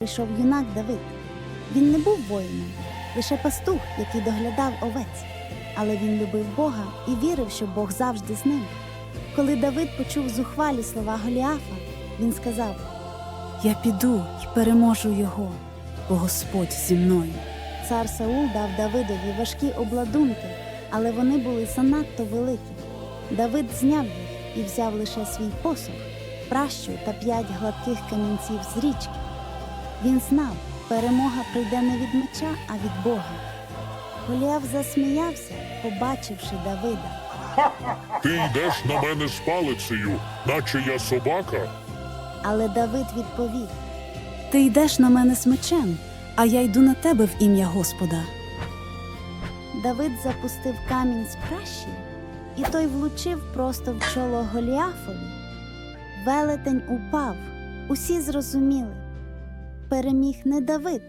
прийшов юнак Давид. Він не був воїном, лише пастух, який доглядав овець. Але він любив Бога і вірив, що Бог завжди з ним. Коли Давид почув зухвалі слова Голіафа, він сказав: Я піду і переможу його, бо Господь зі мною. Цар Саул дав Давидові важкі обладунки, але вони були занадто великі. Давид зняв їх і взяв лише свій посох, пращу та п'ять гладких камінців з річки. Він знав, перемога прийде не від меча, а від Бога. Голіаф засміявся, побачивши Давида. Ти йдеш на мене з палицею, наче я собака. Але Давид відповів: Ти йдеш на мене з мечем, а я йду на тебе в ім'я Господа. Давид запустив камінь з пращі, і той влучив просто в чоло Голіафові. Велетень упав. Усі зрозуміли. Переміг не Давид,